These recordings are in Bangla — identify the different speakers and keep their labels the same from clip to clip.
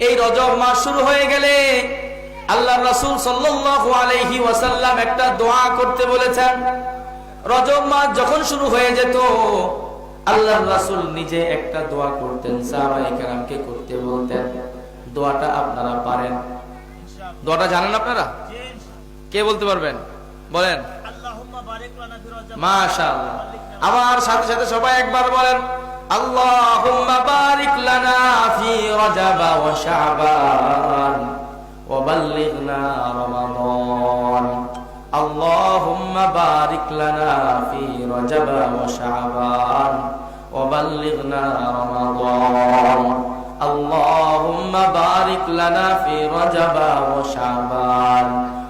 Speaker 1: এই রজব মাস শুরু হয়ে গেলে আল্লাহ রাসূল সাল্লাল্লাহু আলাইহি ওয়াসাল্লাম একটা দোয়া করতে বলেছেন। রজব মাস যখন শুরু হয়ে যেত আল্লাহ রাসুল নিজে একটা দোয়া করতেন সাহাবায়ে করতে বলতেন। দোয়াটা আপনারা পারেন। দোয়াটা জানেন আপনারা? কে বলতে পারবেন? বলেন। মাশাআল্লাহ। আমার সাথে সাথে সবাই একবার বলেন। আল্লাহুম্মা বারিক লানা ফি রজব ওয়া শাবান ওয়া বাল্লিগনা রমাদান। আল্লাহুম্মা বারিক লানা ফি রজব ওয়া শাবান ওয়া বাল্লিগনা বারিক লানা ফি রজব ওয়া শাবান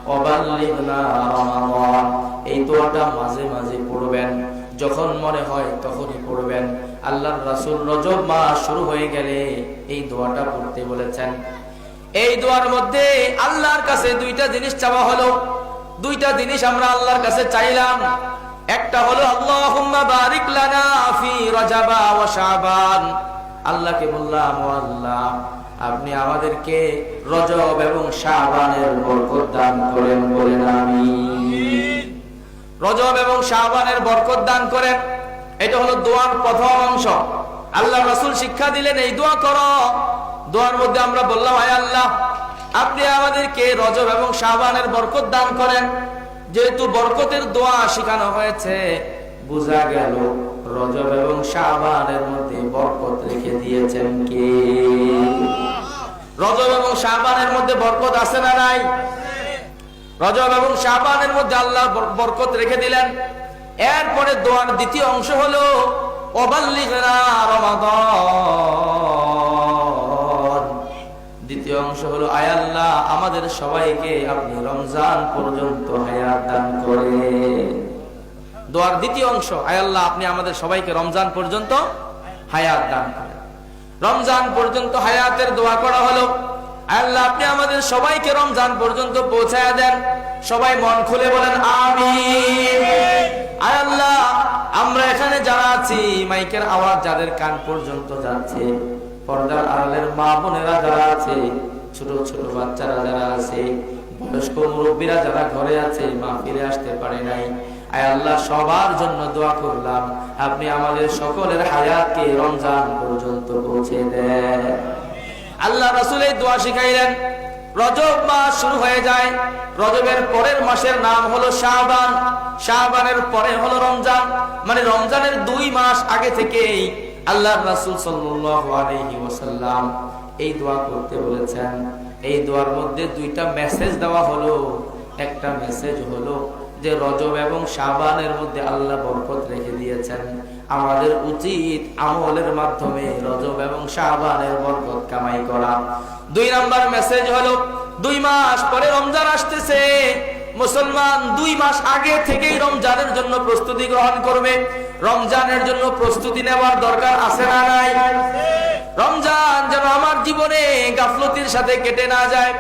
Speaker 1: ওয়া বাল্লিগনা রমাদান। এই দোয়াটা মাঝে মাঝে পড়বেন। যখন মনে হয় তখনই পড়বেন। আল্লাহর রাসূল রজব মাস শুরু হয়ে গেলে এই দোয়াটা পড়তে বলেছেন। এই দোয়ার মধ্যে আল্লাহর কাছে দুইটা জিনিস চাওয়া হলো। দুইটা জিনিস আমরা আল্লাহর কাছে চাইলাম। একটা হলো রজাবা আল্লাহকে বললাম আল্লাহ, আপনি আমাদেরকে রজব এবং শাবানের বরকত দান করেন রজব এবং শাহবানের বরকত দান করেন। এটা হলো দোয়ার প্রথম অংশ। আল্লাহ রাসূল শিক্ষা দিলেন, এই দোয়া করো। দোয়ার মধ্যে আমরা বললাম, আয় আল্লাহ, আপনি আমাদেরকে রজব এবং শাহবানের বরকত দান করেন। যেহেতু বরকতের দোয়া শেখানো হয়েছে, বোঝা গেল রজব এবং শাহবানের মধ্যে বরকত রেখে দিয়েছেন কে? রজব এবং শাহবানের মধ্যে বরকত আছে না নাই? রজব এবং শাবানের মধ্যে আল্লাহ বরকত রেখে দিলেন। এরপরে দোয়ার দ্বিতীয় অংশ হলো দ্বিতীয় অংশ হলো, আয় আল্লাহ, আমাদের সবাইকে আপনি রমজান পর্যন্ত হায়াত দান করে দোয়ার দ্বিতীয় অংশ, আয় আল্লাহ, আপনি আমাদের সবাইকে রমজান পর্যন্ত হায়াত দান করেন। রমজান পর্যন্ত হায়াতের দোয়া করা হলো আল্লাহ, আপনি আমাদের সবাইকে রমজান পর্যন্ত পৌঁছায় দেন। সবাই মন খুলে বলেন আমি আল্লাহ, আমরা এখানে যারা আছি, মাইকের আওয়াজ যাদের কান পর্যন্ত যাচ্ছে, পর্দার আড়ালের মা বোনেরা যারা আছে, ছোট ছোট বাচ্চারা যারা আছে, বয়স্ক মুরব্বীরা যারা ঘরে আছে, মা ফিরে আসতে পারে নাই। আয় আল্লাহ, সবার জন্য দোয়া করলাম, আপনি আমাদের সকলের হায়াতকে রমজান পর্যন্ত পৌঁছে দেন। আল্লাহ রাসুল এই দোয়া শিখাইলেন, রজব মাস শুরু হয়ে যায়, রজবের পরের মাসের নাম হলো শাহবান শাহবানের পরে হলো রমজান মানে রমজানের দুই মাস আগে থেকেই আল্লাহ রাসুল সাল্লাম এই দোয়া করতে বলেছেন। এই দোয়ার মধ্যে দুইটা মেসেজ দেওয়া হলো একটা মেসেজ হলো যে রজব এবং সাবানের মধ্যে আল্লাহ বরকত রেখে দিয়েছেন। আমাদের উচিত আমলের মাধ্যমে রজব এবং সাবানের বরকত কামাই করা। দুই নাম্বার মেসেজ হলো, দুই মাস পরে রমজান আসতেছে। মুসলমান দুই মাস আগে থেকেই রমজানের জন্য প্রস্তুতি গ্রহণ করবে। রমজানের জন্য প্রস্তুতি নেওয়ার দরকার আছে না নাই? রমজান যেন আমার জীবনে গাফলতির সাথে কেটে না যায়,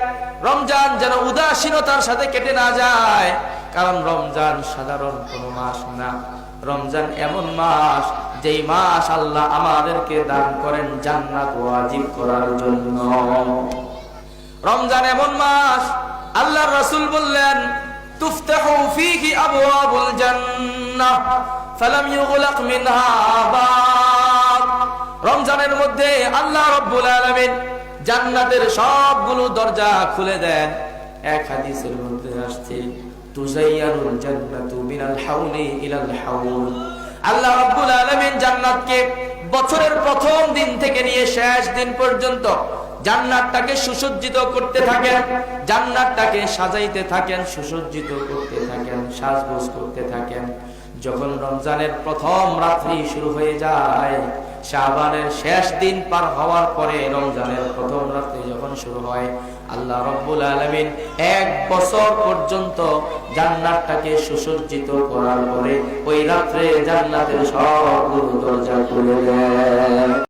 Speaker 1: রমজান যেন উদাসীনতার সাথে কেটে না যায়, কারণ রমজান সাধারণ কোন মাস না। রমজান এমন মাস যেই মাস আল্লাহ আমাদেরকে দান করেন জান্নাত ওয়াজিব করার জন্য। রমজান এমন মাস, আল্লাহর রাসূল বললেন তুফতাহু ফীহি আবওয়াবুল জান্নাহ ফালাম ইউগলাক মিনহা বাব রমজানের মধ্যে আল্লাহ রাব্বুল আলামিন জান্নাতের সবগুলো দরজা খুলে দেন। এক হাদিসের মধ্যে আসছে তুজাইয়ারুল জান্নাতু মিনাল ইলাল হাউল। আল্লাহ রাব্বুল আলামিন জান্নাতকে বছরের প্রথম দিন থেকে নিয়ে শেষ দিন পর্যন্ত জান্নাতটাকে সুসজ্জিত করতে থাকেন, জান্নাতটাকে সাজাইতে থাকেন, সুসজ্জিত করতে থাকেন, সাজগোজ করতে থাকেন। যখন রমজানের প্রথম রাত্রি শুরু হয়ে যায়, শাবানের শেষ দিন পার হওয়ার পরে রমজানের প্রথম রাত্রি যখন শুরু হয়, আল্লাহ রব্বুল আলমিন এক বছর পর্যন্ত জান্নাতটাকে সুসজ্জিত করার পরে ওই রাত্রে জান্নাতের সব দরজা খুলে দেয়